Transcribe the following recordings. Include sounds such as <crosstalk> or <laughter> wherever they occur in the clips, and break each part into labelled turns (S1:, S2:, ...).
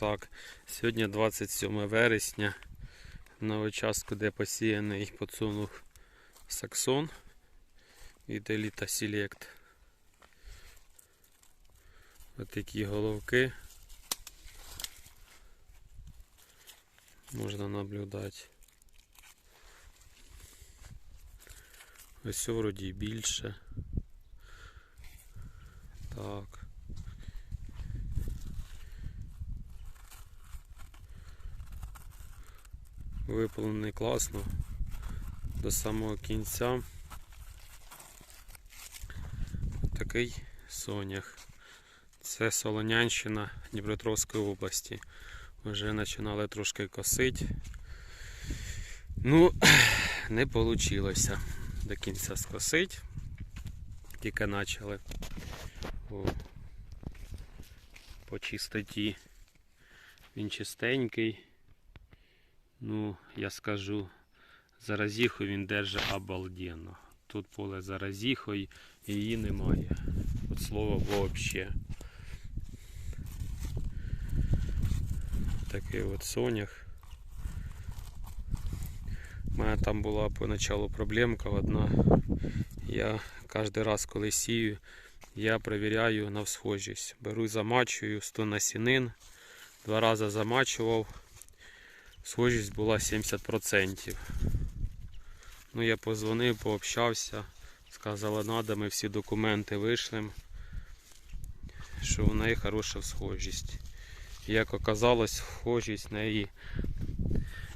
S1: Так, сьогодні 27 вересня. На участку, де посіяний подсунув саксон від Еліта Select. Ось такі головки. Можна наблюдати. Ось вроді більше. Так. Виповнений класно до самого кінця. Такий сонях. Це Солонянщина Дніпропетровської області. Вже починали трошки косити. Ну, <clears throat> не вийшло до кінця скосити. Тільки почали. По чистоті. Він чистенький. Ну, я скажу, заразіху він держить обалденно. Тут поле заразіхою і її немає. От слова вообще. Такий от сонях. У мене там була поначалу проблемка одна. Я кожен раз, коли сію, я перевіряю на всхожість. Беру замачую 100 насінин. Два рази замачував. Схожість була 70%. Ну, я позвонив, пообщався, сказали, надо, ми всі документи вийшли, що у неї хороша схожість. Як оказалось, схожість в неї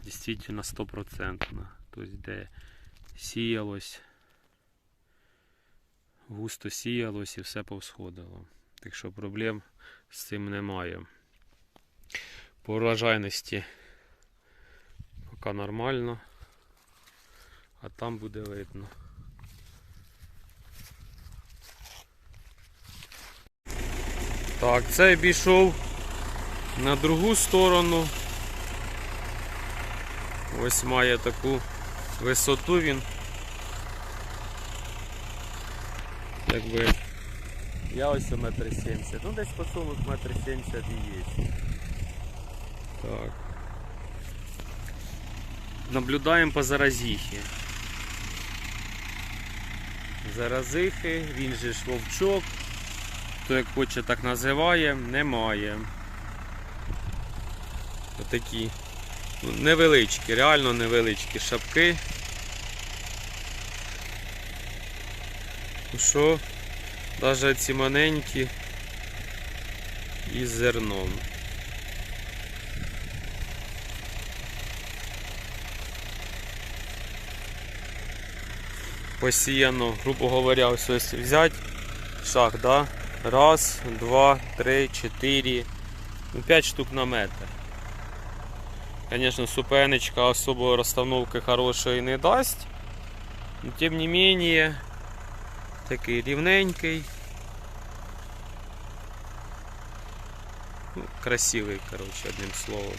S1: дійсно 100%. Тобто, де сіялось, густо сіялось і все повсходило. Так що проблем з цим немає. По урожайності поки нормально, а там буде видно. Так, цей пішов на другу сторону. Ось має таку висоту він. Якби я ось метр сімдесят. Ну десь посунув метр сімдесят і є. Так. Наблюдаємо по заразіхі. Заразихи, він же ж вовчок. Хто як хоче так називає, немає. Отакі ну, невеличкі, реально невеличкі шапки. Ну Що, навіть ці маленькі із зерном. Посіяно, грубо говоря, ось ось взяти шаг, да? Раз, два, три, чотири, ну, п'ять штук на метр. Звісно, супенечка особої розстановки хорошої не дасть. Но тим не менее, такий рівненький. Ну, красивий, коротше, одним словом.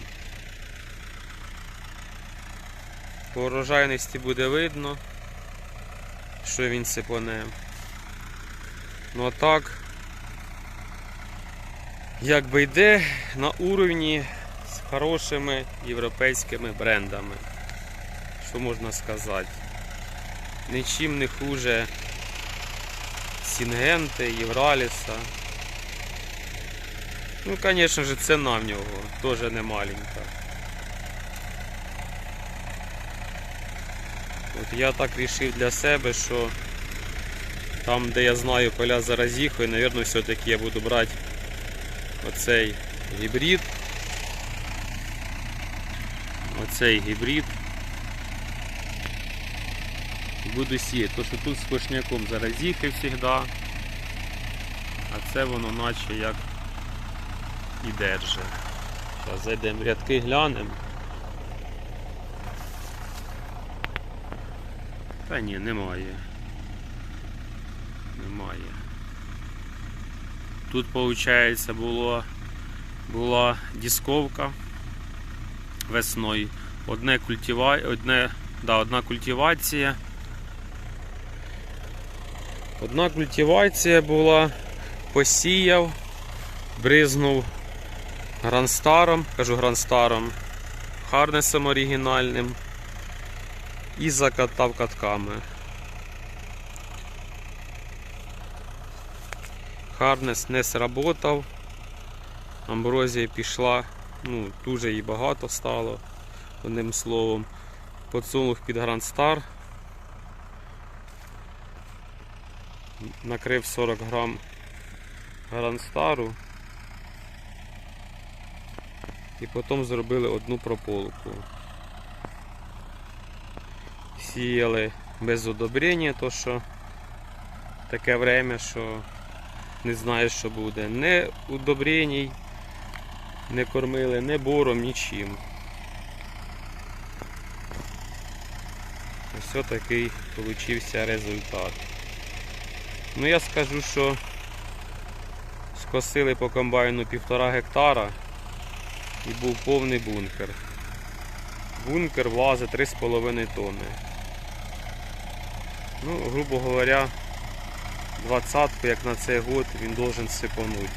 S1: По урожайності буде видно що він сипане. Ну а так, якби йде на уровні з хорошими європейськими брендами. Що можна сказати? Нічим не хуже Сінгенти, Євраліса. Ну, звісно ж, ціна в нього теж не маленька. От я так вирішив для себе, що там, де я знаю поля заразіхою, мабуть, все-таки я буду брати оцей гібрид. Оцей гібрид. Буду сіяти, тому що тут з кошняком заразіхи завжди, а це воно наче як і держить. Зараз зайдемо в рядки глянемо. Та ні, немає. Немає. Тут, виходить, було, була дисковка весною. Одне культива... одне, да, одна культивація. Одна культивація була, посіяв, бризнув Гранстаром, кажу Гранстаром, Харнесом оригінальним і закатав катками. Харнес не сработав. Амброзія пішла, ну, дуже їй багато стало, одним словом. Подсунув під Грандстар. Накрив 40 грам Грандстару. І потім зробили одну прополку. Сіяли без удобрення, то що таке время, що не знаєш, що буде. Не удобреній, не кормили, не бором, нічим. Ось такий получився результат. Ну я скажу, що скосили по комбайну півтора гектара і був повний бункер. Бункер влазить 3,5 тонни. Ну, грубо говоря, двадцатку, як на цей год, він должен сипануть.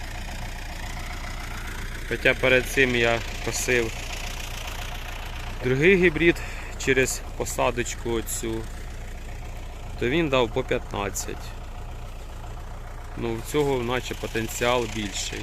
S1: Хоча перед цим я косив другий гібрид через посадочку оцю, то він дав по 15. Ну, в цього наче потенціал більший.